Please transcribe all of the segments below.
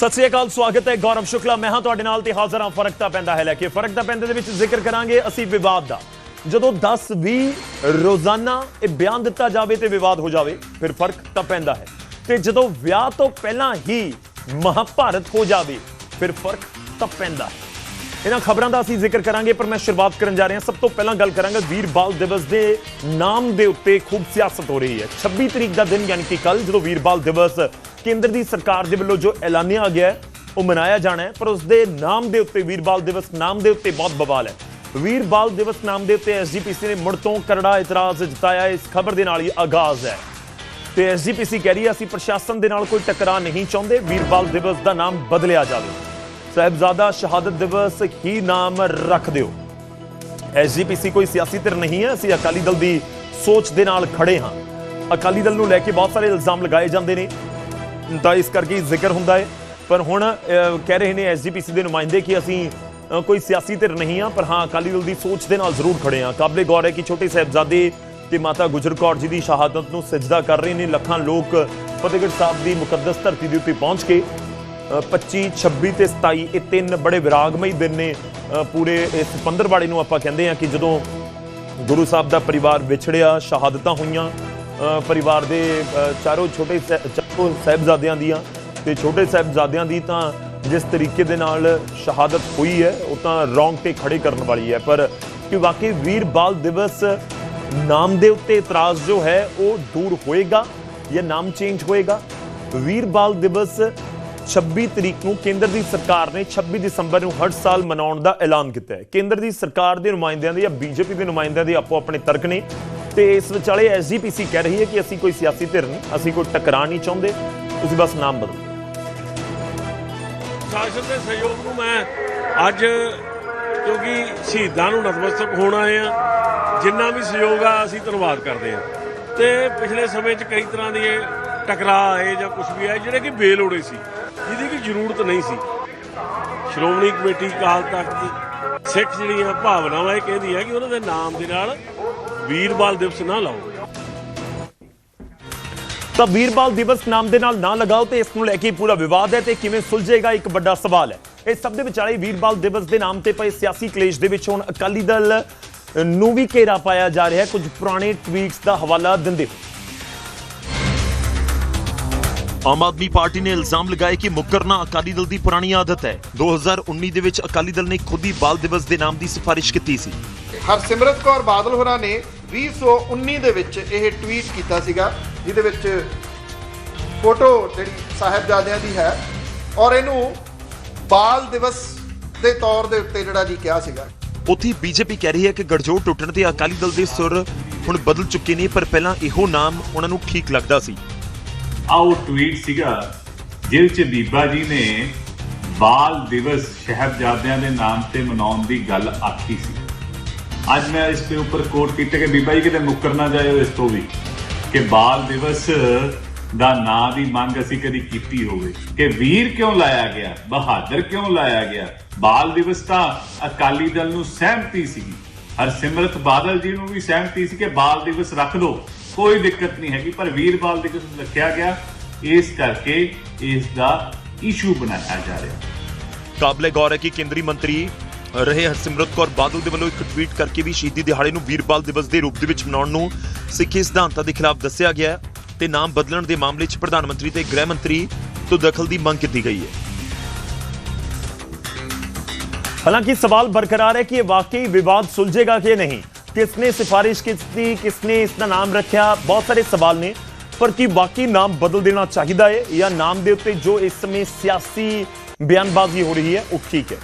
ਸਤਿ ਸ੍ਰੀ ਅਕਾਲ, ਸਵਾਗਤ ਹੈ ਗੌਰਵ ਸ਼ੁਕਲਾ। ਮੈਂ ਹਾਂ ਤੁਹਾਡੇ ਨਾਲ ਤੇ ਹਾਜ਼ਰ ਹਾਂ, ਫ਼ਰਕ ਤਾਂ ਪੈਂਦਾ ਹੈ ਲੈ ਕੇ। ਫ਼ਰਕ ਤਾਂ ਪੈਂਦੇ ਦੇ ਵਿੱਚ ਜ਼ਿਕਰ ਕਰਾਂਗੇ ਅਸੀਂ ਵਿਵਾਦ ਦਾ। ਜਦੋਂ 10 20 ਰੋਜ਼ਾਨਾ ਇਹ ਬਿਆਨ ਦਿੱਤਾ ਜਾਵੇ ਤੇ ਵਿਵਾਦ ਹੋ ਜਾਵੇ, ਫਿਰ ਫ਼ਰਕ ਤਾਂ ਪੈਂਦਾ ਹੈ। ਤੇ ਜਦੋਂ ਵਿਆਹ ਤੋਂ ਪਹਿਲਾਂ ਹੀ ਮਹਾਭਾਰਤ ਹੋ ਜਾਵੇ, ਫਿਰ ਫ਼ਰਕ ਤਾਂ ਪੈਂਦਾ ਹੈ। ਇਹਨਾਂ ਖਬਰਾਂ ਦਾ ਅਸੀਂ ਜ਼ਿਕਰ ਕਰਾਂਗੇ, ਪਰ ਮੈਂ ਸ਼ੁਰੂਆਤ ਕਰਨ ਜਾ ਰਿਹਾ। ਸਭ ਤੋਂ ਪਹਿਲਾਂ ਗੱਲ ਕਰਾਂਗਾ ਵੀਰ ਬਾਲ ਦਿਵਸ ਦੇ ਨਾਮ ਦੇ ਉੱਤੇ ਖੂਬ ਸਿਆਸਤ ਹੋ ਰਹੀ ਹੈ। 26 ਤਰੀਕ ਦਾ ਦਿਨ, ਯਾਨੀ ਕਿ ਕੱਲ ਜਦੋਂ ਵੀਰ ਬਾਲ ਦਿਵਸ ਕੇਂਦਰ ਦੀ ਸਰਕਾਰ ਦੇ ਵੱਲੋਂ ਜੋ ਐਲਾਨਿਆ ਗਿਆ ਉਹ ਮਨਾਇਆ ਜਾਣਾ ਹੈ, ਪਰ ਉਸ ਦੇ ਨਾਮ ਦੇ ਉੱਤੇ ਵੀਰ ਬਾਲ ਦਿਵਸ ਨਾਮ ਦੇ ਉੱਤੇ ਬਹੁਤ ਬਵਾਲ ਹੈ। ਵੀਰ ਬਾਲ ਦਿਵਸ ਨਾਮ ਦੇ ਉੱਤੇ ਐਸਜੀਪੀਸੀ ਨੇ ਮੁੜ ਤੋਂ ਕਰੜਾ ਇਤਰਾਜ਼ ਜਤਾਇਆ, ਇਸ ਖਬਰ ਦੇ ਨਾਲ ਹੀ ਆਗਾਜ਼ ਹੈ। ਤੇ ਐਸਜੀਪੀਸੀ ਕਹਿ ਰਹੀ ਹੈ, ਅਸੀਂ ਪ੍ਰਸ਼ਾਸਨ ਦੇ ਨਾਲ ਕੋਈ ਟਕਰਾਅ ਨਹੀਂ ਚਾਹੁੰਦੇ, ਵੀਰਬਾਲ ਦਿਵਸ ਦਾ ਨਾਮ ਬਦਲਿਆ ਜਾਵੇ। ਸਾਹਿਬਜ਼ਾਦਾ ਸ਼ਹਾਦਤ ਦਿਵਸ, ਹੀ ਨਾਮ ਰੱਖ ਦਿਓ। ਐਸਜੀਪੀਸੀ ਕੋਈ ਸਿਆਸੀ ਧਿਰ ਨਹੀਂ ਹੈ, ਅਸੀਂ ਅਕਾਲੀ ਦਲ ਦੀ ਸੋਚ ਦੇ ਨਾਲ ਖੜੇ ਹਾਂ। ਅਕਾਲੀ ਦਲ ਨੂੰ ਲੈ ਕੇ ਬਹੁਤ ਸਾਰੇ ਇਲਜ਼ਾਮ ਲਗਾਏ ਜਾਂਦੇ ਨੇ। ਤਾਂ ਇਸ ਕਰਕੇ ਜ਼ਿਕਰ ਹੁੰਦਾ ਹੈ। ਪਰ ਹੁਣ ਕਹਿ ਰਹੇ ਨੇ ਐਸਜੀਪੀਸੀ ਦੇ ਨੁਮਾਇੰਦੇ ਕਿ ਅਸੀਂ ਕੋਈ ਸਿਆਸੀ ਧਿਰ ਨਹੀਂ ਹਾਂ ਪਰ ਹਾਂ ਅਕਾਲੀ ਦਲ ਦੀ ਸੋਚ ਦੇ ਨਾਲ ਜ਼ਰੂਰ ਖੜੇ ਹਾਂ। ਕਾਬਲੇ ਗੌਰ ਹੈ ਕਿ ਛੋਟੇ ਸਾਹਿਬਜ਼ਾਦੇ ਤੇ ਮਾਤਾ ਗੁਜਰ ਕੌਰ ਜੀ ਦੀ ਸ਼ਹਾਦਤ ਨੂੰ ਸਜਦਾ ਕਰ ਰਹੇ ਨੇ। ਲੱਖਾਂ ਲੋਕ ਫਤਿਹਗੜ੍ਹ ਸਾਹਿਬ ਦੀ ਮੁਕੱਦਸ ਧਰਤੀ ਦੇ ਉੱਤੇ ਪਹੁੰਚ ਕੇ ਅ, 25 26 ਤੇ 27 ਇਹ ਤਿੰਨ ਬੜੇ ਵਿਰਾਗਮਈ ਦਿਨ ਨੇ। ਪੂਰੇ ਇਸ ਪੰਦਰਵਾੜੇ ਨੂੰ ਆਪਾਂ ਕਹਿੰਦੇ ਆ ਕਿ ਜਦੋਂ ਗੁਰੂ ਸਾਹਿਬ ਦਾ ਪਰਿਵਾਰ ਵਿਛੜਿਆ ਸ਼ਹਾਦਤਾਂ ਹੋਈਆਂ ਪਰਿਵਾਰ ਦੇ ਚਾਰੋਂ ਛੋਟੇ ਚਾਰੋਂ ਸਾਹਿਬਜ਼ਾਦਿਆਂ ਦੀਆਂ ਤੇ ਛੋਟੇ ਸਾਹਿਬਜ਼ਾਦਿਆਂ ਦੀ ਤਾਂ ਜਿਸ ਤਰੀਕੇ ਦੇ ਨਾਲ ਸ਼ਹਾਦਤ ਹੋਈ ਹੈ, ਉਹ ਤਾਂ ਰੌਂਗਟੇ ਖੜੇ ਕਰਨ ਵਾਲੀ ਹੈ। ਪਰ ਕਿ ਵਾਕਈ ਵੀਰ ਬਾਲ ਦਿਵਸ ਨਾਮ ਦੇ ਉੱਤੇ ਇਤਰਾਜ਼ ਜੋ ਹੈ, ਉਹ ਦੂਰ ਹੋਏਗਾ ਜਾਂ ਨਾਮ ਚੇਂਜ ਹੋਏਗਾ? ਵੀਰ ਬਾਲ ਦਿਵਸ 26 ਤਰੀਕ ਨੂੰ ਕੇਂਦਰ ਦੀ ਸਰਕਾਰ ਨੇ 26 ਦਸੰਬਰ ਨੂੰ ਹਰ ਸਾਲ ਮਨਾਉਣ ਦਾ ਐਲਾਨ ਕੀਤਾ ਹੈ। ਕੇਂਦਰ ਦੀ ਸਰਕਾਰ ਦੇ ਨੁਮਾਇੰਦਿਆਂ ਦੇ ਜਾਂ ਬੀਜੇਪੀ ਦੇ ਨੁਮਾਇੰਦਿਆਂ ਦੇ ਆਪੋ ਆਪਣੇ ਤਰਕ ਨੇ ਤੇ ਇਸ ਵਿਚਾਲੇ ਐਸਜੀਪੀਸੀ ਕਹਿ ਰਹੀ ਹੈ ਕਿ ਅਸੀਂ ਕੋਈ ਸਿਆਸੀ ਧਿਰ ਨਹੀਂ, ਅਸੀਂ ਕੋਈ ਟਕਰਾਅ ਨਹੀਂ ਚਾਹੁੰਦੇ, ਤੁਸੀਂ ਬਸ ਨਾਮ ਬਦਲੋ। ਸ਼ਾਸਨ ਦੇ ਸਹਿਯੋਗ ਨੂੰ ਮੈਂ ਅੱਜ ਕਿਉਂਕਿ ਸ਼ਹੀਦਾਂ ਨੂੰ ਨਤਮਸਤਕ ਹੋਣ ਆਏ ਆ ਜਿੰਨਾ ਵੀ ਸਹਿਯੋਗ ਆ, ਅਸੀਂ ਧੰਨਵਾਦ ਕਰਦੇ ਆ ਤੇ ਪਿਛਲੇ ਸਮੇਂ 'ਚ ਕਈ ਤਰ੍ਹਾਂ ਦੇ ਟਕਰਾਅ ਆਏ ਜਾਂ ਕੁਝ ਵੀ ਆਏ, ਜਿਹੜੇ ਕਿ ਬੇਲੋੜੇ ਸੀ, ਜਿਹਦੀ ਕਿ ਜ਼ਰੂਰਤ ਨਹੀਂ ਸੀ। ਸ਼੍ਰੋਮਣੀ ਕਮੇਟੀ ਅਕਾਲ ਤਖਤ ਸਿੱਖ ਜਿਹੜੀਆਂ ਭਾਵਨਾਵਾਂ ਇਹ ਕਹਿੰਦੀ ਹੈ ਕਿ ਉਹਨਾਂ ਦੇ ਨਾਮ ਦੇ ਨਾਲ ਵੀਰਬਾਲ ਦਿਵਸ ਨਾ ਲਾਓ। ਤਾਂ ਵੀਰਬਾਲ ਦਿਵਸ ਨਾਮ ਦੇ ਨਾਲ ਨਾ ਲਗਾਓ ਤੇ ਇਸ ਨੂੰ ਲੈ ਕੇ ਪੂਰਾ ਵਿਵਾਦ ਹੈ ਤੇ ਕਿਵੇਂ ਸੁਲਝੇਗਾ ਇੱਕ ਵੱਡਾ ਸਵਾਲ ਹੈ। ਇਸ ਸਭ ਦੇ ਵਿਚਾਲੇ ਵੀਰਬਾਲ ਦਿਵਸ ਦੇ ਨਾਮ ਤੇ ਪਏ ਸਿਆਸੀ ਕਲੇਸ਼ ਦੇ ਵਿੱਚ ਹੁਣ ਅਕਾਲੀ ਦਲ ਨੂੰ ਵੀ ਘੇਰਾ ਪਾਇਆ ਜਾ ਰਿਹਾ ਹੈ। ਕੁਝ ਪੁਰਾਣੇ ਟਵੀਟਸ ਦਾ ਹਵਾਲਾ ਦਿੰਦੇ ਹੋਏ। ਆਮ ਆਦਮੀ ਪਾਰਟੀ ਨੇ ਇਲਜ਼ਾਮ ਲਗਾਇਆ ਕਿ ਮੁਕਰਨਾ ਅਕਾਲੀ ਦਲ ਦੀ ਪੁਰਾਣੀ ਆਦਤ ਹੈ। 2019 ਦੇ ਵਿੱਚ ਅਕਾਲੀ ਦਲ ਨੇ ਖੁਦ ਹੀ ਬਾਲ ਦਿਵਸ ਦੇ ਨਾਮ ਦੀ ਸਿਫਾਰਿਸ਼ ਕੀਤੀ ਸੀ। ਹਰਸਿਮਰਤ ਕੌਰ ਬਾਦਲ ਹੋਰਾਂ ਨੇ 2019 ਦੇ ਵਿੱਚ ਇਹ ਟਵੀਟ ਕੀਤਾ ਸੀਗਾ ਜਿਹਦੇ ਵਿੱਚ ਫੋਟੋ ਜਿਹੜੀ ਸਾਹਿਬਜ਼ਾਦਿਆਂ ਦੀ ਹੈ ਔਰ ਇਹਨੂੰ ਬਾਲ ਦਿਵਸ ਦੇ ਤੌਰ ਦੇ ਉੱਤੇ ਜਿਹੜਾ ਜੀ ਕਿਹਾ ਸੀਗਾ। ਉੱਥੇ ਬੀਜੇਪੀ ਕਹਿ ਰਹੀ ਹੈ ਕਿ ਗੜਜੋੜ ਟੁੱਟਣ ਤੇ ਅਕਾਲੀ ਦਲ ਦੇ ਸੁਰ ਹੁਣ ਬਦਲ ਚੁੱਕੇ ਨੇ ਪਰ ਪਹਿਲਾਂ ਇਹੋ ਨਾਮ ਉਹਨਾਂ ਨੂੰ ਠੀਕ ਲੱਗਦਾ ਸੀ। ਆ ਉਹ ਟਵੀਟ ਸੀਗਾ ਜਿਹਦੇ ਚ ਬੀਬਾ ਜੀ ਨੇ ਬਾਲ ਦਿਵਸ ਸ਼ਹਿਬਜ਼ਾਦਿਆਂ ਦੇ ਨਾਮ ਤੇ ਮਨਾਉਣ ਦੀ ਗੱਲ ਆਖੀ ਸੀ। ਅੱਜ ਮੈਂ ਇਸ ਦੇ ਉੱਪਰ ਕੋਟ ਕੀਤਾ ਕਿ ਬੀਬਾ ਜੀ, ਕਿਤੇ ਮੁੱਕਰ ਨਾ ਜਾਇਓ ਇਸ ਤੋਂ ਵੀ, ਕਿ ਬਾਲ ਦਿਵਸ ਦਾ ਨਾਂ ਦੀ ਮੰਗ ਅਸੀਂ ਕਦੀ ਕੀਤੀ ਹੋਵੇ। ਕਿ ਵੀਰ ਕਿਉਂ ਲਾਇਆ ਗਿਆ? ਬਹਾਦਰ ਕਿਉਂ ਲਾਇਆ ਗਿਆ? ਬਾਲ ਦਿਵਸ ਤਾਂ ਅਕਾਲੀ ਦਲ ਨੂੰ ਸਹਿਮਤੀ ਸੀਗੀ। ਹਰਸਿਮਰਤ ਬਾਦਲ ਜੀ ਨੂੰ ਵੀ ਸਹਿਮਤੀ ਸੀ ਕਿ ਬਾਲ ਦਿਵਸ ਰੱਖ ਲਓ ਕੋਈ ਦਿੱਕਤ ਨਹੀਂ ਹੈਗੀ, ਪਰ ਵੀਰ ਬਾਲ ਦਿਵਸ ਰੱਖਿਆ ਗਿਆ। ਇਸ ਕਰਕੇ ਇਸ ਦਾ ਇਸ਼ੂ ਬਣਾਇਆ ਜਾ ਰਿਹਾ। ਕਾਬਲੇ ਗੌਰ ਹੈ ਕਿ ਕੇਂਦਰੀ ਮੰਤਰੀ ਰਹੇ ਹਰਸਿਮਰਤ ਕੌਰ ਬਾਦਲ ਦੇ ਵੱਲੋਂ ਇੱਕ ਟਵੀਟ ਕਰਕੇ ਵੀ ਸ਼ਹੀਦੀ ਦਿਹਾੜੇ ਨੂੰ ਵੀਰਬਾਲ ਦਿਵਸ ਦੇ ਰੂਪ ਦੇ ਵਿੱਚ ਮਨਾਉਣ ਨੂੰ ਸਿੱਖੀ ਸਿਧਾਂਤਾਂ ਦੇ ਖਿਲਾਫ ਦੱਸਿਆ ਗਿਆ ਹੈ ਤੇ ਨਾਮ ਬਦਲਣ ਦੇ ਮਾਮਲੇ 'ਚ ਪ੍ਰਧਾਨ ਮੰਤਰੀ ਤੇ ਗ੍ਰਹਿ ਮੰਤਰੀ ਤੋਂ ਦਖਲ ਦੀ ਮੰਗ ਕੀਤੀ ਗਈ ਹੈ। ਹਾਲਾਂਕਿ ਸਵਾਲ ਬਰਕਰਾਰ ਹੈ ਕਿ ਇਹ ਵਾਕਈ ਵਿਵਾਦ ਸੁਲਝੇਗਾ ਕਿ ਨਹੀਂ? ਕਿਸਨੇ ਸਿਫਾਰਿਸ਼ ਕੀਤੀ, ਕਿਸਨੇ ਇਸ ਦਾ ਨਾਮ ਰੱਖਿਆ? ਬਹੁਤ ਸਾਰੇ ਸਵਾਲ ਨੇ, ਪਰ ਕੀ ਵਾਕਈ ਨਾਮ ਬਦਲ ਦੇਣਾ ਚਾਹੀਦਾ ਹੈ ਜਾਂ ਨਾਮ ਦੇ ਉੱਤੇ ਜੋ ਇਸ ਸਮੇਂ ਸਿਆਸੀ ਬਿਆਨਬਾਜ਼ੀ ਹੋ ਰਹੀ ਹੈ, ਉਹ ਠੀਕ ਹੈ।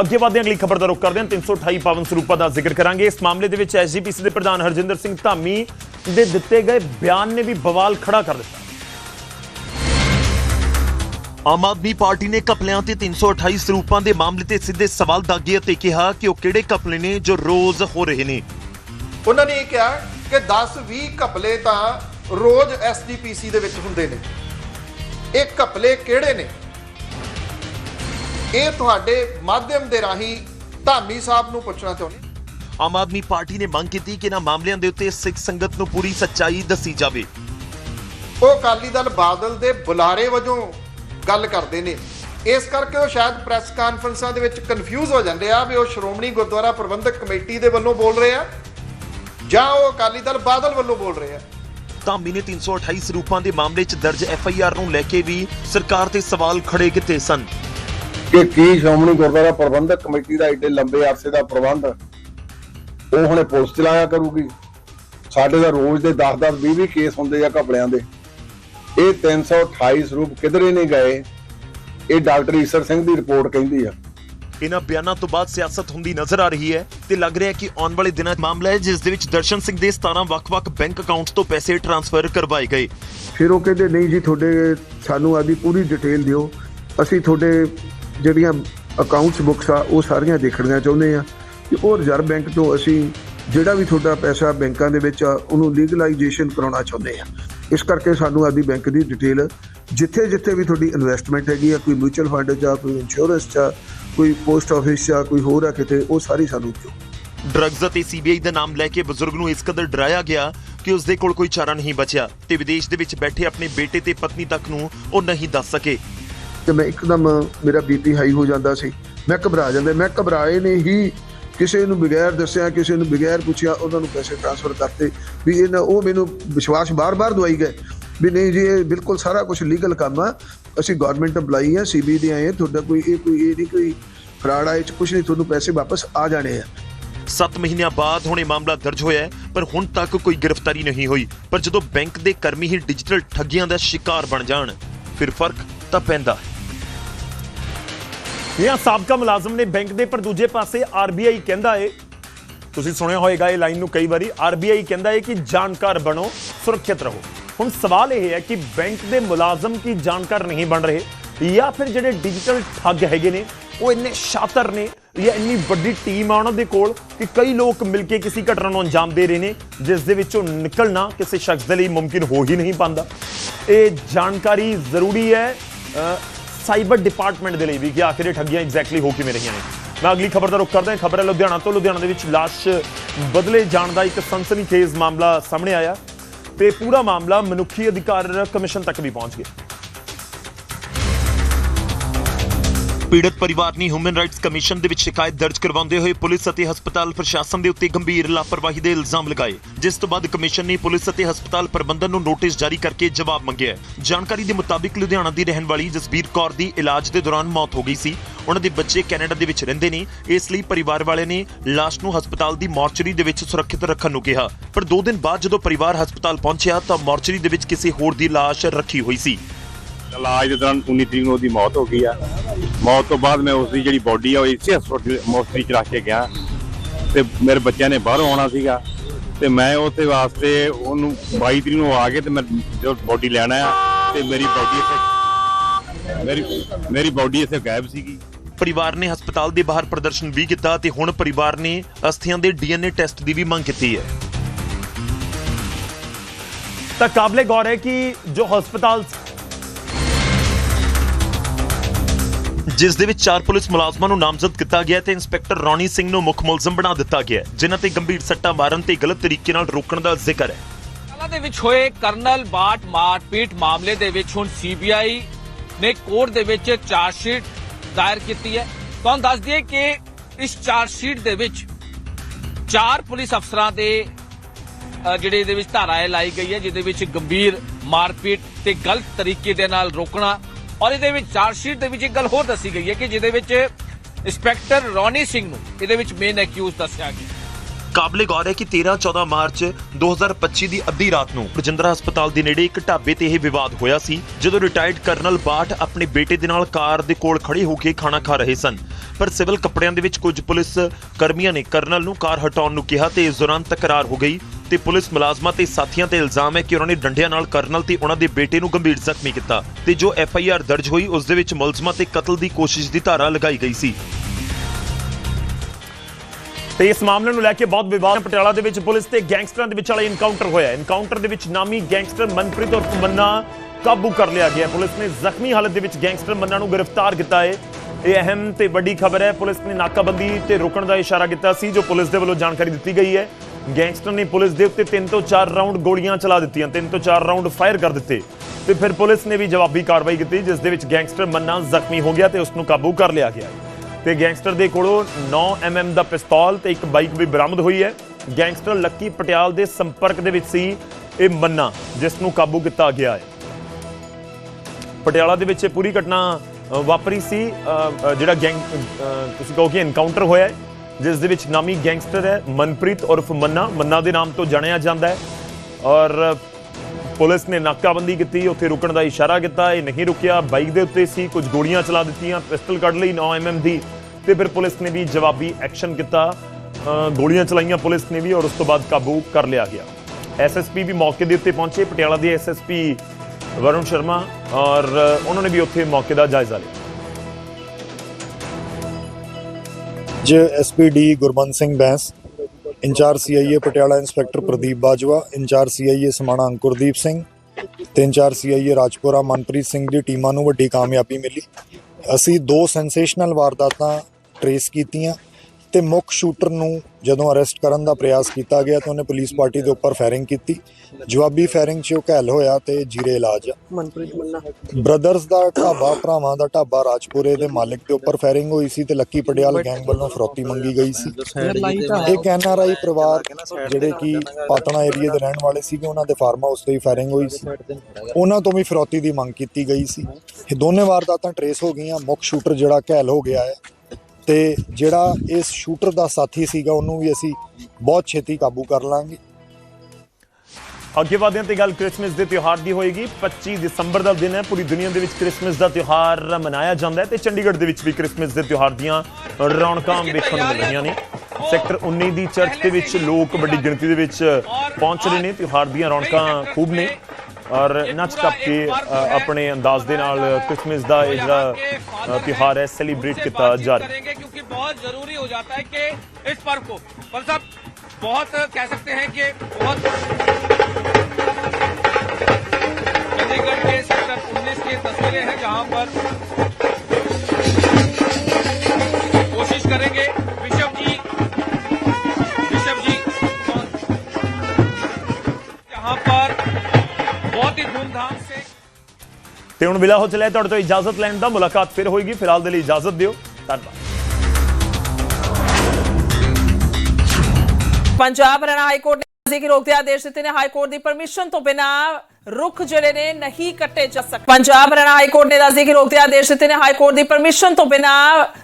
ਅੱਗੇ ਵਧਦੇ ਹਾਂ ਅਗਲੀ ਖਬਰ ਦਾ ਰੁਖ ਕਰਦੇ ਹਾਂ 328 ਪਾਵਨ ਸਰੂਪਾਂ ਦਾ ਜ਼ਿਕਰ ਕਰਾਂਗੇ। ਇਸ ਮਾਮਲੇ ਦੇ ਵਿੱਚ ਐਸਜੀਪੀਸੀ ਦੇ ਪ੍ਰਧਾਨ ਹਰਜਿੰਦਰ ਸਿੰਘ ਧਾਮੀ ਦੇ ਦਿੱਤੇ ਗਏ ਬਿਆਨ ਨੇ ਵੀ ਬਵਾਲ ਖੜਾ ਕਰ ਦਿੱਤਾ। ਆਮ ਆਦਮੀ ਪਾਰਟੀ ਨੇ ਕਪਲਿਆਂ ਤੇ 328 ਸਰੂਪਾਂ ਦੇ ਮਾਮਲੇ ਤੇ ਸਿੱਧੇ ਸਵਾਲ ਦਾਗੇ ਅਤੇ ਕਿਹਾ ਕਿ ਉਹ ਕਿਹੜੇ ਕਪਲੇ ਨੇ ਜੋ ਰੋਜ਼ ਹੋ ਰਹੇ ਨੇ। ਉਹਨਾਂ ਨੇ ਇਹ ਕਿਹਾ ਕਿ 10-20 ਘਪਲੇ ਤਾਂ ਰੋਜ਼ ਐਸਜੀਪੀਸੀ ਦੇ ਵਿੱਚ ਹੁੰਦੇ ਨੇ। ਇਹ ਘਪਲੇ ਕਿਹੜੇ ਨੇ? ਇਹ ਤੁਹਾਡੇ ਮਾਧਿਅਮ ਦੇ ਰਾਹੀਂ ਧਾਮੀ ਸਾਹਿਬ ਨੂੰ ਪੁੱਛਣਾ ਚਾਹੁੰਦੇ ਆਮ ਆਦਮੀ ਪਾਰਟੀ ਨੇ ਮੰਗ ਕੀਤੀ ਕਿ ਇਹਨਾਂ ਮਾਮਲਿਆਂ ਦੇ ਉੱਤੇ ਸਿੱਖ ਸੰਗਤ ਨੂੰ ਪੂਰੀ ਸੱਚਾਈ ਦੱਸੀ ਜਾਵੇ। ਉਹ ਅਕਾਲੀ ਦਲ ਬਾਦਲ ਦੇ ਬੁਲਾਰੇ ਵਜੋਂ ਗੱਲ ਕਰਦੇ ਨੇ। ਇਸ ਕਰਕੇ ਉਹ ਸ਼ਾਇਦ ਪ੍ਰੈਸ ਕਾਨਫਰੰਸਾਂ ਦੇ ਵਿੱਚ ਕਨਫਿਊਜ਼ ਹੋ ਜਾਂਦੇ ਆ ਵੀ ਉਹ ਸ਼੍ਰੋਮਣੀ ਗੁਰਦੁਆਰਾ ਪ੍ਰਬੰਧਕ ਕਮੇਟੀ ਦੇ ਵੱਲੋਂ ਬੋਲ ਰਹੇ ਆ ਜਾਂ ਉਹ ਅਕਾਲੀ ਦਲ ਬਾਦਲ ਵੱਲੋਂ ਬੋਲ ਰਹੇ ਆ। ਧਾਮੀ ਨੇ 328 ਸਰੂਪਾਂ ਦੇ ਮਾਮਲੇ 'ਚ ਦਰਜ ਐਫ ਆਈ ਆਰ ਨੂੰ ਲੈ ਕੇ ਵੀ ਸਰਕਾਰ ਤੇ ਸਵਾਲ ਖੜੇ ਕੀਤੇ ਸਨ। ਕਿ ਕੀ ਸ਼੍ਰੋਮਣੀ ਗੁਰਦੁਆਰਾ ਪ੍ਰਬੰਧਕ ਕਮੇਟੀ ਦਾ ਏਡੇ ਲੰਬੇ ਅਰਸੇ ਦਾ ਪ੍ਰਬੰਧ ਉਹ ਹੁਣੇ ਪੁਲਿਸ ਚਲਾਇਆ ਕਰੂਗੀ। ਸਾਡੇ ਦਾ ਰੋਜ਼ ਦੇ 10 10 20 20 ਕੇਸ ਹੁੰਦੇ ਆ ਘਪਲਿਆਂ ਦੇ। ਇਹ 328 ਸਰੂਪ ਕਿਧਰੇ ਨਹੀਂ ਗਏ। ਇਹ ਡਾਕਟਰ ਈਸਰ ਸਿੰਘ ਦੀ ਰਿਪੋਰਟ ਕਹਿੰਦੀ ਆ। ਇਹਨਾਂ ਬਿਆਨਾਂ ਤੋਂ ਬਾਅਦ ਸਿਆਸਤ ਹੁੰਦੀ ਨਜ਼ਰ ਆ ਰਹੀ ਹੈ ਤੇ ਲੱਗ ਰਿਹਾ ਹੈ ਕਿ ਆਉਣ ਵਾਲੇ ਦਿਨਾਂ 'ਚ ਮਾਮਲਾ ਹੈ ਜਿਸ ਦੇ ਵਿੱਚ ਦਰਸ਼ਨ ਸਿੰਘ ਦੇ 17 ਵੱਖ-ਵੱਖ ਬੈਂਕ ਅਕਾਊਂਟਸ ਤੋਂ ਪੈਸੇ ਟ੍ਰਾਂਸਫਰ ਕਰਵਾਏ ਗਏ। ਫਿਰ ਉਹ ਕਹਿੰਦੇ ਨਹੀਂ ਜੀ ਤੁਹਾਡੇ ਸਾਨੂੰ ਆਦੀ ਪੂਰੀ ਡਿਟੇਲ ਦਿਓ। ਅਸੀਂ ਤੁਹਾਡੇ ਜਿਹੜੀਆਂ ਅਕਾਊਂਟਸ ਬੁੱਕਸ ਆ, ਉਹ ਸਾਰੀਆਂ ਦੇਖਣੀਆਂ ਚਾਹੁੰਦੇ ਆ। ਕਿ ਉਹ ਰਿਜ਼ਰਵ ਬੈਂਕ ਤੋਂ ਅਸੀਂ ਜਿਹੜਾ ਵੀ ਤੁਹਾਡਾ ਪੈਸਾ ਬੈਂਕਾਂ ਦੇ ਵਿੱਚ ਆ, ਉਹਨੂੰ ਲੀਗਲਾਈਜੇਸ਼ਨ ਕਰਾਉਣਾ ਚਾਹੁੰਦੇ ਆ। ਇਸ ਕਰਕੇ ਸਾਨੂੰ ਆਦੀ ਬੈਂਕ ਦੀ ਡਿਟੇਲ ਜਿੱਥੇ ਜਿੱਥੇ ਵੀ ਤੁਹਾਡੀ ਇਨਵੈਸਟਮੈਂਟ ਹੈਗੀ ਆ, ਕੋਈ ਮਿਊਚੁਅਲ ਫੰਡ ਜਾਂ ਕੋਈ ਇੰਸ਼ੋਰੈਂਸ 'ਚ ਆ, ਕੋਈ ਪੋਸਟ ਆਫਿਸ ਜਾਂ ਕੋਈ ਹੋਰ ਆ ਕਿਤੇ, ਉਹ ਸਾਰੀ ਸਾਨੂੰ ਦਿਓ। ਡਰੱਗਸ ਅਤੇ ਸੀਬੀਆਈ ਦਾ ਨਾਮ ਲੈ ਕੇ ਬਜ਼ੁਰਗ ਨੂੰ ਇਸ ਕਦਰ ਡਰਾਇਆ ਗਿਆ ਕਿ ਉਸ ਦੇ ਕੋਲ ਕੋਈ ਚਾਰਾ ਨਹੀਂ ਬਚਿਆ ਤੇ ਵਿਦੇਸ਼ ਦੇ ਵਿੱਚ ਬੈਠੇ ਆਪਣੇ ਬੇਟੇ ਤੇ ਪਤਨੀ ਤੱਕ ਨੂੰ ਉਹ ਨਹੀਂ ਦੱਸ ਸਕੇ। ਤੇ ਮੈਂ ਇੱਕਦਮ ਮੇਰਾ ਬੀਪੀ ਹਾਈ ਹੋ ਜਾਂਦਾ ਸੀ। ਮੈਂ ਘਬਰਾ ਜਾਂਦਾ। ਮੈਂ ਘਬਰਾਏ ਨੇ ਹੀ ਕਿਸੇ ਨੂੰ ਬਗੈਰ ਦੱਸਿਆ, ਕਿਸੇ ਨੂੰ ਬਗੈਰ ਪੁੱਛਿਆ, ਉਹਨਾਂ ਨੂੰ ਪੈਸੇ ਟ੍ਰਾਂਸਫਰ ਕਰਤੇ ਵੀ ਇਹਨਾਂ ਉਹ ਮੈਨੂੰ ਵਿਸ਼ਵਾਸ ਬਾਰ-ਬਾਰ ਦਵਾਈ ਗਏ ਵੀ ਨਹੀਂ ਜੀ, ਇਹ ਬਿਲਕੁਲ ਸਾਰਾ ਕੁਝ ਲੀਗਲ ਕੰਮ ਆ। ਅਸੀਂ ਗਵਰਨਮੈਂਟ ਅਪਲਾਈ ਆ ਸੀਬੀ ਦੇ ਆਏ ਆ ਤੁਹਾਡਾ ਕੋਈ ਇਹ ਕੋਈ, ਇਹ ਨਹੀਂ ਕੋਈ ਫਰਾਡ ਆ, ਇਹ ਚ ਕੁਝ ਨਹੀਂ, ਤੁਹਾਨੂੰ ਪੈਸੇ ਵਾਪਸ ਆ ਜਾਣੇ ਆ। 7 ਮਹੀਨਿਆਂ ਬਾਅਦ ਹੁਣ ਇਹ ਮਾਮਲਾ ਦਰਜ ਹੋਇਆ ਪਰ ਹੁਣ ਤੱਕ ਕੋਈ ਗ੍ਰਿਫਤਾਰੀ ਨਹੀਂ ਹੋਈ। ਪਰ ਜਦੋਂ ਬੈਂਕ ਦੇ ਕਰਮੀ ਹੀ ਡਿਜੀਟਲ ਠੱਗੀਆਂ ਦਾ ਸ਼ਿਕਾਰ ਬਣ ਜਾਣ, ਫਿਰ ਫ਼ਰਕ ਤਾਂ ਪੈਂਦਾ ਹੈ। ਇਹ ਸਾਬਕਾ ਮੁਲਾਜ਼ਮ ਨੇ ਬੈਂਕ ਦੇ ਪਰ ਦੂਜੇ ਪਾਸੇ ਆਰਬੀਆਈ ਕਹਿੰਦਾ ਏ। ਤੁਸੀਂ ਸੁਣਿਆ ਹੋਵੇਗਾ ਇਹ ਲਾਈਨ ਨੂੰ ਕਈ ਵਾਰੀ। ਆਰਬੀਆਈ ਕਹਿੰਦਾ ਏ ਕਿ ਜਾਣਕਾਰ ਬਣੋ, ਸੁਰੱਖਿਅਤ ਰਹੋ। ਹੁਣ ਸਵਾਲ ਇਹ ਹੈ ਕਿ ਬੈਂਕ ਦੇ ਮੁਲਾਜ਼ਮ ਕੀ ਜਾਣਕਾਰ ਨਹੀਂ ਬਣ ਰਹੇ? ਜਾਂ ਫਿਰ ਜਿਹੜੇ ਡਿਜੀਟਲ ਠੱਗ ਹੈਗੇ ਨੇ, ਉਹ ਇੰਨੇ ਸ਼ਾਤਰ ਨੇ ਜਾਂ ਇੰਨੀ ਵੱਡੀ ਟੀਮ ਆ ਉਹਨਾਂ ਦੇ ਕੋਲ ਕਿ ਕਈ ਲੋਕ ਮਿਲ ਕੇ ਕਿਸੇ ਘਟਨਾ ਨੂੰ ਅੰਜਾਮ ਦੇ ਰਹੇ ਨੇ, ਜਿਸ ਦੇ ਵਿੱਚੋਂ ਨਿਕਲਣਾ ਕਿਸੇ ਸ਼ਖਸ ਦੇ ਲਈ ਮੁਮਕਿਨ ਹੋ ਹੀ ਨਹੀਂ ਪਾਉਂਦਾ। ਇਹ ਜਾਣਕਾਰੀ ਜ਼ਰੂਰੀ ਹੈ। ਸਾਈਬਰ ਡਿਪਾਰਟਮੈਂਟ ਦੇ ਲਈ ਵੀ ਕਿ ਆਖਿਰ ਇਹ ਠੱਗੀਆਂ ਐਗਜ਼ੈਕਟਲੀ ਹੋ ਕਿਵੇਂ ਰਹੀਆਂ ਨੇ। ਮੈਂ ਅਗਲੀ ਖਬਰ ਦਾ ਰੁਖ ਕਰਦਾ ਹਾਂ। ਖਬਰ ਹੈ ਲੁਧਿਆਣਾ ਤੋਂ। ਲੁਧਿਆਣਾ ਦੇ ਵਿੱਚ ਲਾਸ਼ ਬਦਲੇ ਜਾਣ ਦਾ ਇੱਕ ਸਨਸਨੀਖੇਜ਼ ਮਾਮਲਾ ਸਾਹਮਣੇ ਆਇਆ ਤੇ ਪੂਰਾ ਮਾਮਲਾ ਮਨੁੱਖੀ ਅਧਿਕਾਰ ਕਮਿਸ਼ਨ ਤੱਕ ਵੀ ਪਹੁੰਚ ਗਿਆ। ਪੀੜਤ ਪਰਿਵਾਰ ਨੇ ਹਿਊਮਨ ਰਾਈਟਸ ਕਮਿਸ਼ਨ ਦੇ ਵਿੱਚ ਸ਼ਿਕਾਇਤ ਦਰਜ ਕਰਵਾਉਂਦੇ ਹੋਏ ਪੁਲਿਸ ਅਤੇ ਹਸਪਤਾਲ ਪ੍ਰਸ਼ਾਸਨ ਦੇ ਉੱਤੇ ਗੰਭੀਰ ਲਾਪਰਵਾਹੀ ਦੇ ਇਲਜ਼ਾਮ ਲਗਾਏ, ਜਿਸ ਤੋਂ ਬਾਅਦ ਕਮਿਸ਼ਨ ਨੇ ਪੁਲਿਸ ਅਤੇ ਹਸਪਤਾਲ ਪ੍ਰਬੰਧਨ ਨੂੰ ਨੋਟਿਸ ਜਾਰੀ ਕਰਕੇ ਜਵਾਬ ਮੰਗਿਆ ਜਾਣਕਾਰੀ ਦੇ ਮੁਤਾਬਿਕ ਲੁਧਿਆਣਾ ਦੀ ਰਹਿਣ ਵਾਲੀ ਜਸਬੀਰ ਕੌਰ ਦੀ ਇਲਾਜ ਦੇ ਦੌਰਾਨ ਮੌਤ ਹੋ ਗਈ ਸੀ। ਉਹਨਾਂ ਦੇ ਬੱਚੇ ਕੈਨੇਡਾ ਦੇ ਵਿੱਚ ਰਹਿੰਦੇ ਨੇ। ਇਸ ਲਈ ਪਰਿਵਾਰ ਵਾਲਿਆਂ ਨੇ ਲਾਸ਼ ਨੂੰ ਹਸਪਤਾਲ ਦੀ ਮੋਰਚਰੀ ਦੇ ਵਿੱਚ ਸੁਰੱਖਿਅਤ ਰੱਖਣ ਨੂੰ ਕਿਹਾ। ਪਰ 2 ਦਿਨ ਬਾਅਦ ਜਦੋਂ ਪਰਿਵਾਰ ਹਸਪਤਾਲ ਪਹੁੰਚਿਆ ਤਾਂ ਮੋਰਚਰੀ ਦੇ ਵਿੱਚ ਕਿਸੇ ਹੋਰ ਦੀ ਲਾਸ਼ ਰੱਖੀ ਹੋਈ ਸੀ। ਇਲਾਜ ਦੇ ਦੌਰਾਨ 19 ਤਰੀਕ ਨੂੰ ਉਹਦੀ ਮੌਤ ਹੋ ਗਈ ਆ। ਮੌਤ ਤੋਂ ਬਾਅਦ ਮੈਂ ਉਸ ਦੀ ਜਿਹੜੀ ਬੋਡੀ ਆ ਉਹ ਇਸੇ ਹਸਪਤਾਲ ਮੋਸਟਰੀ ਚ ਰੱਖ ਕੇ ਗਿਆ। ਤੇ ਮੇਰੇ ਬੱਚਿਆਂ ਨੇ ਬਾਹਰੋਂ ਆਉਣਾ ਸੀਗਾ। ਤੇ ਮੈਂ ਉਹਦੇ ਵਾਸਤੇ ਉਹਨੂੰ 22 ਤਰੀਕ ਨੂੰ ਆ ਕੇ ਤੇ ਮੈਂ ਜੋ ਬੋਡੀ ਲੈਣਾ ਆ ਤੇ ਮੇਰੀ ਬੋਡੀ ਇੱਥੇ ਮੇਰੀ ਮੇਰੀ ਬੋਡੀ ਇੱਥੇ ਗਾਇਬ ਸੀਗੀ। ਪਰਿਵਾਰ ਨੇ ਹਸਪਤਾਲ ਦੇ ਬਾਹਰ ਪ੍ਰਦਰਸ਼ਨ ਵੀ ਕੀਤਾ ਤੇ ਹੁਣ ਪਰਿਵਾਰ ਨੇ ਅਸਥੀਆਂ ਦੇ ਡੀਐਨਏ ਟੈਸਟ ਦੀ ਵੀ ਮੰਗ ਕੀਤੀ ਹੈ। ਤਾਂ ਕਾਬਲੇ ਗੌਰ ਹੈ ਕਿ ਜੋ ਹਸਪਤਾਲ ਜਿਸ ਦੇ ਵਿੱਚ ਚਾਰ ਪੁਲਿਸ ਮੁਲਾਜ਼ਮਾਂ ਨੂੰ ਨਾਮਜ਼ਦ ਕੀਤਾ ਗਿਆ ਤੇ ਇੰਸਪੈਕਟਰ ਰੌਣੀ ਸਿੰਘ ਨੂੰ ਮੁੱਖ ਮੁਲਜ਼ਮ ਬਣਾ ਦਿੱਤਾ ਗਿਆ ਜਿਨ੍ਹਾਂ ਤੇ ਗੰਭੀਰ ਸੱਟਾਂ ਮਾਰਨ ਤੇ ਗਲਤ ਤਰੀਕੇ ਨਾਲ ਰੋਕਣ ਦਾ ਜ਼ਿਕਰ ਹੈ। ਕਲਾ ਦੇ ਵਿੱਚ ਹੋਏ ਕਰਨਲ ਬਾਟ ਮਾਰਪੀਟ ਮਾਮਲੇ ਦੇ ਵਿੱਚ ਹੁਣ ਸੀਬੀਆਈ ਨੇ ਕੋਰਟ ਦੇ ਵਿੱਚ ਚਾਰਜਸ਼ੀਟ ਦਾਇਰ ਕੀਤੀ ਹੈ। ਤੁਹਾਨੂੰ ਦੱਸ ਦਈਏ ਕਿ ਇਸ ਚਾਰਜਸ਼ੀਟ ਦੇ ਵਿੱਚ ਚਾਰ ਪੁਲਿਸ ਅਫਸਰਾਂ ਦੇ ਜਿਹੜੇ ਇਹਦੇ ਵਿੱਚ ਧਾਰਾ ਇਹ ਲਾਈ ਗਈ ਹੈ, ਜਿਹਦੇ ਵਿੱਚ ਗੰਭੀਰ ਮਾਰਪੀਟ ਤੇ ਗਲਤ ਤਰੀਕੇ ਦੇ ਨਾਲ ਰੋਕਣਾ ਔਰ ਇਹਦੇ ਵਿੱਚ ਚਾਰਜਸ਼ੀਟ ਦੇ ਵਿੱਚ ਇੱਕ ਗੱਲ ਹੋਰ ਦੱਸੀ ਗਈ ਹੈ ਕਿ ਜਿਹਦੇ ਵਿੱਚ ਇੰਸਪੈਕਟਰ ਰੌਣੀ ਸਿੰਘ ਨੂੰ ਇਹਦੇ ਵਿੱਚ ਮੇਨ ਐਕਿਊਜ਼ ਦੱਸਿਆ ਗਿਆ। ਕਾਬਲੇ ਗੌਰ ਹੈ ਕਿ 13-14 ਮਾਰਚ 2025 ਦੀ ਅੱਧੀ ਰਾਤ ਨੂੰ ਰਜਿੰਦਰਾ ਹਸਪਤਾਲ ਦੇ ਨੇੜੇ ਇੱਕ ਢਾਬੇ ਤੇ ਇਹ ਵਿਵਾਦ ਹੋਇਆ ਸੀ, ਜਦੋਂ ਰਿਟਾਇਰਡ ਕਰਨਲ ਬਾਠ ਆਪਣੇ ਬੇਟੇ ਦੇ ਨਾਲ ਕਾਰ ਦੇ ਕੋਲ ਖੜੇ ਹੋ ਕੇ ਖਾਣਾ ਖਾ ਰਹੇ ਸਨ। ਪਰ ਸਿਵਲ ਕੱਪੜਿਆਂ ਦੇ ਵਿੱਚ ਕੁਝ ਪੁਲਿਸ ਕਰਮੀਆਂ ਨੇ ਕਰਨਲ ਨੂੰ ਕਾਰ ਹਟਾਉਣ ਨੂੰ ਕਿਹਾ ਤੇ ਇਸ ਦੌਰਾਨ ਤਕਰਾਰ ਹੋ ਗਈ। ਤੇ ਪੁਲਿਸ ਮੁਲਾਜ਼ਮਾਂ ਤੇ ਸਾਥੀਆਂ ਤੇ ਇਲਜ਼ਾਮ ਹੈ ਕਿ ਉਹਨਾਂ ਨੇ ਡੰਡਿਆਂ ਨਾਲ ਕਰਨਲ ਤੇ ਉਹਨਾਂ ਦੇ ਬੇਟੇ ਨੂੰ ਗੰਭੀਰ ਜ਼ਖਮੀ ਕੀਤਾ ਤੇ ਜੋ ਐਫ ਆਈ ਆਰ ਦਰਜ ਹੋਈ, ਉਸ ਦੇ ਵਿੱਚ ਮੁਲਜ਼ਮਾਂ ਤੇ ਕਤਲ ਦੀ ਕੋਸ਼ਿਸ਼ ਦੀ ਧਾਰਾ ਲਗਾਈ ਗਈ ਸੀ। ਤੇ ਇਸ ਮਾਮਲੇ ਨੂੰ ਲੈ ਕੇ ਬਹੁਤ ਵਿਵਾਦ ਪਟਿਆਲਾ ਦੇ ਵਿੱਚ ਪੁਲਿਸ ਤੇ ਗੈਂਗਸਟਰਾਂ ਦੇ ਵਿਚਾਲੇ ਇਨਕਾਊਂਟਰ ਹੋਇਆ ਇਨਕਾਊਂਟਰ ਦੇ ਵਿੱਚ ਨਾਮੀ ਗੈਂਗਸਟਰ ਮਨਪ੍ਰੀਤ ਉਰਫ ਮੰਨਾ ਕਾਬੂ ਕਰ ਲਿਆ ਗਿਆ ਪੁਲਿਸ ਨੇ ਜ਼ਖਮੀ ਹਾਲਤ ਦੇ ਵਿੱਚ ਗੈਂਗਸਟਰ ਮੰਨਾ ਨੂੰ ਗ੍ਰਿਫਤਾਰ ਕੀਤਾ ਹੈ। ਇਹ ਅਹਿਮ ਤੇ ਵੱਡੀ ਖਬਰ ਹੈ। ਪੁਲਿਸ ਨੇ ਨਾਕਾਬੰਦੀ ਤੇ ਰੋਕਣ ਦਾ ਇਸ਼ਾਰਾ ਕੀਤਾ ਸੀ, ਜੋ ਪੁਲਿਸ ਦੇ ਵੱਲੋਂ ਜਾਣਕਾਰੀ ਦਿੱਤੀ ਗਈ ਹੈ। ਗੈਂਗਸਟਰ ਨੇ ਪੁਲਿਸ ਦੇ ਉੱਤੇ 3 ਤੋਂ 4 ਰਾਉਂਡ ਗੋਲੀਆਂ ਚਲਾ ਦਿੱਤੀਆਂ 3 ਤੋਂ 4 ਰਾਉਂਡ ਫਾਇਰ ਕਰ ਦਿੱਤੇ। ਤੇ ਫਿਰ ਪੁਲਿਸ ਨੇ ਵੀ ਜਵਾਬੀ ਕਾਰਵਾਈ ਕੀਤੀ, ਜਿਸ ਦੇ ਵਿੱਚ ਗੈਂਗਸਟਰ ਮੰਨਾ ਜ਼ਖਮੀ ਹੋ ਗਿਆ ਤੇ ਉਸ ਨੂੰ ਕਾਬੂ ਕਰ ਲਿਆ ਗਿਆ ਤੇ ਗੈਂਗਸਟਰ ਦੇ ਕੋਲੋਂ 9 mm ਦਾ ਪਿਸਤੌਲ ਤੇ ਇੱਕ ਬਾਈਕ ਵੀ ਬਰਾਮਦ ਹੋਈ ਹੈ। ਗੈਂਗਸਟਰ ਲੱਕੀ ਪਟਿਆਲ ਦੇ ਸੰਪਰਕ ਦੇ ਵਿੱਚ ਸੀ ਇਹ ਮੰਨਾ, ਜਿਸ ਨੂੰ ਕਾਬੂ ਕੀਤਾ ਗਿਆ ਹੈ। ਪਟਿਆਲਾ ਦੇ ਵਿੱਚ ਇਹ ਪੂਰੀ ਘਟਨਾ ਵਾਪਰੀ ਸੀ। ਜਿਹੜਾ ਗੈਂਗ ਤੁਸੀਂ ਕਹੋ ਕਿ ਐਨਕਾਊਂਟਰ ਹੋਇਆ ਹੈ। ਜਿਸ ਦੇ ਵਿੱਚ ਨਾਮੀ ਗੈਂਗਸਟਰ ਹੈ, ਮਨਪ੍ਰੀਤ ਉਰਫ ਮੰਨਾ। ਮੰਨਾ ਦੇ ਨਾਮ ਤੋਂ ਜਾਣਿਆ ਜਾਂਦਾ ਹੈ। ਔਰ ਪੁਲਿਸ ਨੇ ਨਾਕਾਬੰਦੀ ਕੀਤੀ, ਉੱਥੇ ਰੁਕਣ ਦਾ ਇਸ਼ਾਰਾ ਕੀਤਾ। ਇਹ ਨਹੀਂ ਰੁਕਿਆ। ਬਾਈਕ ਦੇ ਉੱਤੇ ਸੀ, ਕੁਝ ਗੋਲੀਆਂ ਚਲਾ ਦਿੱਤੀਆਂ ਪਿਸਟਲ ਕੱਢ ਲਈ 9 mm ਦੀ। ਤੇ ਫਿਰ ਪੁਲਿਸ ਨੇ ਵੀ ਜਵਾਬੀ ਐਕਸ਼ਨ ਕੀਤਾ। ਗੋਲੀਆਂ ਚਲਾਈਆਂ ਪੁਲਿਸ ਨੇ ਵੀ ਔਰ ਉਸ ਤੋਂ ਬਾਅਦ ਕਾਬੂ ਕਰ ਲਿਆ ਗਿਆ। ਐਸਐਸਪੀ ਵੀ ਮੌਕੇ ਦੇ ਉੱਤੇ ਪਹੁੰਚੇ। ਪਟਿਆਲਾ ਦੇ ਐਸਐਸਪੀ ਵਰੁਣ ਸ਼ਰਮਾ ਔਰ ਉਹਨਾਂ ਨੇ ਵੀ ਉੱਥੇ ਮੌਕੇ ਦਾ ਜਾਇਜ਼ਾ ਲਿਆ। ਜ S P D Gurbans Singh Bains, incharge C I A Patiala inspector Pradeep Bajwa, incharge C I A Samana Ankurdeep Singh ਤੇ incharge C I A Rajpura Manpreet Singh ਦੀ ਟੀਮਾਂ ਨੂੰ ਵੱਡੀ ਕਾਮਯਾਬੀ ਮਿਲੀ। ਅਸੀਂ ਦੋ ਸੈਂਸੇਸ਼ਨਲ ਵਾਰਦਾਤਾਂ ਟਰੇਸ ਕੀਤੀਆਂ। ਤੇ ਮੁੱਖ ਸ਼ੂਟਰ ਨੂੰ ਜਦੋਂ ਅਰੈਸਟ ਕਰਨ ਦਾ ਪ੍ਰਯਾਸ ਕੀਤਾ ਗਿਆ ਤਾਂ ਉਹਨੇ ਪੁਲਿਸ ਪਾਰਟੀ ਦੇ ਉੱਪਰ ਫਾਇਰਿੰਗ ਕੀਤੀ। ਜਵਾਬੀ ਫਾਇਰਿੰਗ 'ਚ ਉਹ ਘਾਇਲ ਹੋਇਆ ਤੇ ਜੀਰੇ ਇਲਾਜ ਆ। ਮਨਪ੍ਰੀਤ ਮੰਨਾ ਬ੍ਰਦਰਸ ਦਾ ਢਾਬਾ ਭਰਾਵਾਂ ਦਾ ਢਾਬਾ ਰਾਜਪੁਰੇ ਦੇ ਮਾਲਕ ਦੇ ਉੱਪਰ ਫਾਇਰਿੰਗ ਹੋਈ ਸੀ ਤੇ ਲੱਕੀ ਪਟਿਆਲ ਗੈਂਗ ਵੱਲੋਂ ਫਰੋਤੀ ਮੰਗੀ ਗਈ ਸੀ। ਇੱਕ ਐਨਆਰਆਈ ਪਰਿਵਾਰ ਜਿਹੜੇ ਕਿ ਪਾਤਣਾ ਏਰੀਆ ਦੇ ਰਹਿਣ ਵਾਲੇ ਸੀਗੇ ਉਹਨਾਂ ਦੇ ਫਾਰਮ ਹਾਊਸ ਤੇ ਹੀ ਫਾਇਰਿੰਗ ਹੋਈ ਸੀ। ਉਹਨਾਂ ਤੋਂ ਵੀ ਫਰੋਤੀ ਦੀ ਮੰਗ ਕੀਤੀ ਗਈ ਸੀ। ਇਹ ਦੋਨੇ ਵਾਰਦਾਤਾਂ ਟਰੇਸ ਹੋ ਗਈਆਂ। ਮੁੱਖ ਸ਼ੂਟਰ ਜਿਹੜਾ ਘਾਇਲ ਹੋ ਗਿਆ ਹੈ। ਤੇ ਜਿਹੜਾ ਇਸ ਸ਼ੂਟਰ ਦਾ ਸਾਥੀ ਸੀਗਾ ਉਹਨੂੰ ਵੀ ਅਸੀਂ ਬਹੁਤ ਛੇਤੀ ਕਾਬੂ ਕਰ ਲਾਂਗੇ। ਅੱਗੇ ਵਧਦੇ ਹਾਂ ਤੇ ਗੱਲ ਕ੍ਰਿਸਮਸ ਦੇ ਤਿਉਹਾਰ ਦੀ ਹੋਏਗੀ। 25 ਦਸੰਬਰ ਦਾ ਦਿਨ ਹੈ। ਪੂਰੀ ਦੁਨੀਆ ਦੇ ਵਿੱਚ ਕ੍ਰਿਸਮਸ ਦਾ ਤਿਉਹਾਰ ਮਨਾਇਆ ਜਾਂਦਾ ਹੈ ਤੇ ਚੰਡੀਗੜ੍ਹ ਦੇ ਵਿੱਚ ਵੀ ਕ੍ਰਿਸਮਸ ਦੇ ਤਿਉਹਾਰ ਦੀਆਂ ਰੌਣਕਾਂ ਵੇਖਣ ਨੂੰ ਮਿਲ ਰਹੀਆਂ ਨੇ। ਸੈਕਟਰ 19 ਦੀ ਚਰਚ ਦੇ ਵਿੱਚ ਲੋਕ ਵੱਡੀ ਗਿਣਤੀ ਦੇ ਵਿੱਚ ਪਹੁੰਚ ਰਹੇ ਨੇ। ਤਿਉਹਾਰ ਦੀਆਂ ਰੌਣਕਾਂ ਖੂਬ ਨੇ। ਔਰ ਨੱਚ ਟੱਪ ਕੇ ਅ, ਆਪਣੇ ਅੰਦਾਜ਼ ਦੇ ਨਾਲ ਕ੍ਰਿਸਮਸ ਦਾ ਇਹ ਜਿਹੜਾ ਅ, ਤਿਉਹਾਰ ਹੈ ਸੈਲੀਬ੍ਰੇਟ ਕੀਤਾ ਜਾ ਰਿਹਾ ਹੈ करेंगे क्योंकि बहुत जरूरी हो जाता है कि इस पर्व को पर साहब बहुत कह सकते हैं कि बहुत चंडीगढ़ के सेक्टर 19 की तस्वीरें हैं जहां पर कोशिश करेंगे ਤੇ ਹੁਣ ਵਿਲਾ ਹੋ ਚਲਿਆ ਤੁਹਾਡੇ ਤੋਂ ਇਜਾਜ਼ਤ ਲੈਣ ਦਾ। ਮੁਲਾਕਾਤ ਫਿਰ ਹੋਏਗੀ। ਫਿਲਹਾਲ ਦੇ ਲਈ ਇਜਾਜ਼ਤ ਦਿਓ। ਧੰਨਵਾਦ। ਪੰਜਾਬ ਹਰਿਆਣਾ ਹਾਈ ਕੋਰਟ ਨੇ ਸੀ ਕਿ ਰੋਕਦੇ ਆਦੇਸ਼ ਦਿੱਤੇ ਨੇ। ਹਾਈ ਕੋਰਟ ਦੀ ਪਰਮਿਸ਼ਨ ਤੋਂ ਬਿਨਾ ਰੁੱਖ ਜਿਹੜੇ ਨੇ ਨਹੀਂ ਕੱਟੇ ਜਾ ਸਕਦੇ। ਪੰਜਾਬ ਹਰਿਆਣਾ ਹਾਈ ਕੋਰਟ ਨੇ ਦੱਸਿਆ ਕਿ ਰੋਕਦੇ ਆਦੇਸ਼ ਦਿੱਤੇ ਨੇ। ਹਾਈ ਕੋਰਟ ਦੀ ਪਰਮਿਸ਼ਨ ਤੋਂ ਬਿਨਾ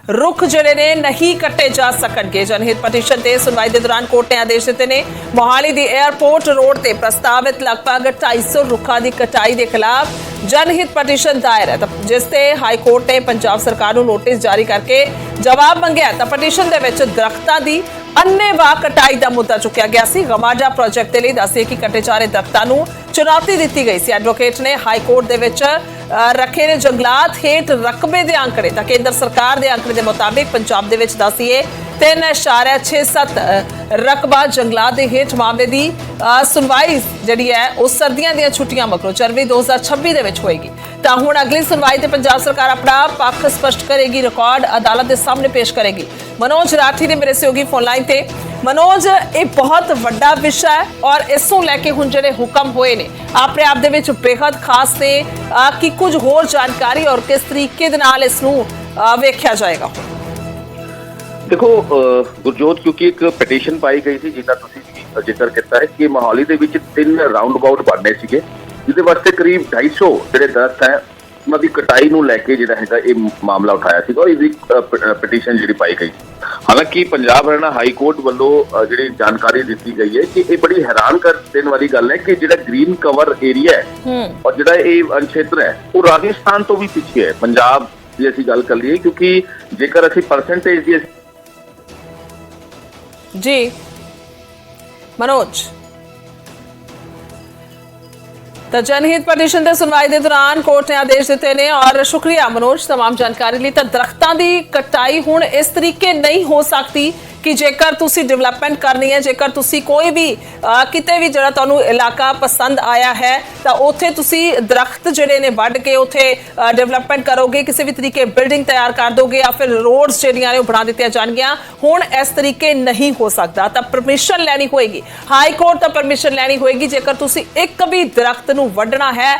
ਰੁੱਖ ਜਿਹੜੇ ਨੇ ਨਹੀਂ ਕੱਟੇ ਜਾ ਸਕਣਗੇ। ਜਨਹਿਤ ਪਟੀਸ਼ਨ ਤੇ ਸੁਣਵਾਈ ਦੇ ਦੌਰਾਨ ਕੋਰਟ ਨੇ ਆਦੇਸ਼ ਦਿੱਤੇ ਨੇ। ਮੋਹਾਲੀ ਦੀ 에ਅਰਪੋਰਟ ਰੋਡ ਤੇ ਪ੍ਰਸਤਾਵਿਤ ਲਗਭਗ 250 ਰੁੱਖਾਂ ਦੀ ਕਟਾਈ ਦੇ ਖਿਲਾਫ ਜਨਹਿਤ ਪਟੀਸ਼ਨ ਦਾਇਰ ਹੈ। ਜਿਸ ਤੇ ਹਾਈ ਕੋਰਟ ਨੇ ਪੰਜਾਬ ਸਰਕਾਰ ਨੂੰ ਨੋਟਿਸ ਜਾਰੀ ਕਰਕੇ ਜਵਾਬ ਮੰਗਿਆ ਤਾਂ ਪਟੀਸ਼ਨ ਦੇ ਵਿੱਚ ਦਰਖਤਾਂ ਦੀ ਅੰਨੇਵਾਹ ਕਟਾਈ ਦਾ ਮੁੱਦਾ ਚੁੱਕਿਆ ਗਿਆ ਸੀ। ਗਮਾਡਾ ਪ੍ਰੋਜੈਕਟ ਦੇ ਲਈ ਦੱਸਿਆ ਕਿ ਕੱਟੇ ਜਾ ਰਹੇ ਦਰਖਤਾਂ ਨੂੰ ਚੁਣੌਤੀ ਦਿੱਤੀ ਗਈ ਸੀ। ਐਡਵੋਕੇਟ ਨੇ ਹਾਈ ਕੋਰਟ ਦੇ ਵਿੱਚ ਅ, ਰੱਖੇ ਨੇ ਜੰਗਲਾਤ ਹੇਠ ਰਕਬੇ ਦੇ ਅੰਕੜੇ। ਤਾਂ ਕੇਂਦਰ ਸਰਕਾਰ ਦੇ ਅੰਕੜੇ ਦੇ ਮੁਤਾਬਿਕ ਪੰਜਾਬ ਦੇ ਵਿੱਚ ਦਸੀਏ 3.67 ਰਕਬਾ ਜੰਗਲਾਤ ਦੇ ਹੇਠ ਮਾਮਲੇ ਦੀ ਸੁਣਵਾਈ ਜਿਹੜੀ ਹੈ, ਉਹ ਸਰਦੀਆਂ ਦੀਆਂ ਛੁੱਟੀਆਂ ਮਗਰੋਂ ਜਨਵਰੀ 2026 ਦੇ ਵਿੱਚ ਹੋਏਗੀ। ਤਾਂ ਹੁਣ ਅਗਲੀ ਸੁਣਵਾਈ ਤੇ ਪੰਜਾਬ ਸਰਕਾਰ ਆਪਣਾ ਪੱਖ ਸਪਸ਼ਟ ਕਰੇਗੀ, ਰਿਕਾਰਡ ਅਦਾਲਤ ਦੇ ਸਾਹਮਣੇ ਪੇਸ਼ ਕਰੇਗੀ। ਮਨੋਜ ਰਾਠੀ ਨੇ ਮੇਰੇ ਸਹਿਯੋਗੀ ਫੋਨ ਲਾਈਨ ਤੇ, ਮਨੋਜ, ਇਹ ਬਹੁਤ ਵੱਡਾ ਵਿਸ਼ਾ ਹੈ ਔਰ ਇਸ ਨੂੰ ਲੈ ਕੇ ਹੁਣ ਜਿਹੜੇ ਹੁਕਮ ਹੋਏ ਨੇ, ਆਪਣੇ ਆਪ ਦੇ ਵਿੱਚ ਬੇहद ਖਾਸ ਨੇ ਕਿ ਕੁਝ ਹੋਰ ਜਾਣਕਾਰੀ ਔਰ ਕਿਸ ਤਰੀਕੇ ਦੇ ਨਾਲ ਇਸ ਨੂੰ ਵੇਖਿਆ ਜਾਏਗਾ? ਦੇਖੋ ਗੁਰਜੋਤ ਕਿਉਂਕਿ ਇੱਕ ਪਟੀਸ਼ਨ ਪਾਈ ਗਈ ਸੀ ਜਿਹਦਾ ਤੁਸੀਂ ਜ਼ਿਕਰ ਕੀਤਾ ਹੈ ਕਿ ਮੋਹਾਲੀ ਦੇ ਵਿੱਚ ਤਿੰਨ ਰਾਉਂਡ ਅਬਾਊਟ ਬਣਨੇ ਸੀਗੇ ਜਿਹਦੇ ਵਾਸਤੇ ਕਰੀਬ 250 ਜਿਹੜੇ ਦਰਖਤ ਹੈ ਉਹਨਾਂ ਦੀ ਕਟਾਈ ਨੂੰ ਲੈ ਕੇ ਜਿਹੜਾ ਹੈਗਾ ਇਹ ਮਾਮਲਾ ਉਠਾਇਆ ਸੀਗਾ ਔਰ ਇਹਦੀ ਪਟੀਸ਼ਨ ਜਿਹੜੀ ਪਾਈ ਗਈ। ਹਾਲਾਂਕਿ ਪੰਜਾਬ ਹਰਿਆਣਾ ਹਾਈ ਕੋਰਟ ਵੱਲੋਂ ਜਿਹੜੀ ਜਾਣਕਾਰੀ ਦਿੱਤੀ ਗਈ ਹੈ ਕਿ ਇਹ ਬੜੀ ਹੈਰਾਨ ਕਰ ਦੇਣ ਵਾਲੀ ਗੱਲ ਹੈ ਕਿ ਜਿਹੜਾ ਗ੍ਰੀਨ ਕਵਰ ਏਰੀਆ ਹੈ ਔਰ ਜਿਹੜਾ ਇਹ ਅਨਛੇਤਰ ਹੈ ਉਹ ਰਾਜਸਥਾਨ ਤੋਂ ਵੀ ਪਿੱਛੇ ਹੈ। ਪੰਜਾਬ ਦੀ ਅਸੀਂ ਗੱਲ ਕਰ ਲਈਏ ਕਿਉਂਕਿ ਜੇਕਰ ਅਸੀਂ ਪਰਸੈਂਟੇਜ ਦੀ ਜੀ ਮਨੋਜ ਤਾਂ ਜਨਹਿਤ ਪਟੀਸ਼ਨ ਤੇ ਸੁਣਵਾਈ ਦੇ ਦੌਰਾਨ ਕੋਰਟ ਨੇ ਆਦੇਸ਼ ਦਿੱਤੇ ਨੇ ਔਰ ਸ਼ੁਕਰੀਆ ਮਨੋਜ तमाम ਜਾਣਕਾਰੀ ਲਈ ਤਾਂ ਦਰਖਤਾਂ ਦੀ ਕਟਾਈ ਹੁਣ ਇਸ ਤਰੀਕੇ ਨਹੀਂ ਹੋ ਸਕਦੀ ਕਿ ਜੇਕਰ ਤੁਸੀਂ ਡਿਵੈਲਪਮੈਂਟ ਕਰਨੀ ਹੈ, ਜੇਕਰ ਤੁਸੀਂ ਕੋਈ ਵੀ ਕਿਤੇ ਵੀ ਜਿਹੜਾ ਤੁਹਾਨੂੰ ਇਲਾਕਾ ਪਸੰਦ ਆਇਆ ਹੈ, ਤਾਂ ਉੱਥੇ ਤੁਸੀਂ ਦਰਖਤ ਜਿਹੜੇ ਨੇ ਵੱਢ ਕੇ ਉੱਥੇ ਡਿਵੈਲਪਮੈਂਟ ਕਰੋਗੇ, ਕਿਸੇ ਵੀ ਤਰੀਕੇ ਬਿਲਡਿੰਗ ਤਿਆਰ ਕਰ ਦੋਗੇ ਜਾਂ ਫਿਰ ਰੋਡਸ ਜਿਹੜੀਆਂ ਨੇ ਉਹ ਬਣਾ ਦਿੱਤੀਆਂ ਜਾਣਗੀਆਂ। ਹੁਣ ਇਸ ਤਰੀਕੇ ਨਹੀਂ ਹੋ ਸਕਦਾ, ਤਾਂ ਪਰਮਿਸ਼ਨ ਲੈਣੀ ਹੋਏਗੀ। ਹਾਈ ਕੋਰਟ ਤੋਂ ਪਰਮਿਸ਼ਨ ਲੈਣੀ ਹੋਏਗੀ, ਜੇਕਰ ਤੁਸੀਂ ਇੱਕ ਵੀ ਦਰਖਤ ਨੂੰ ਵੱਢਣਾ ਹੈ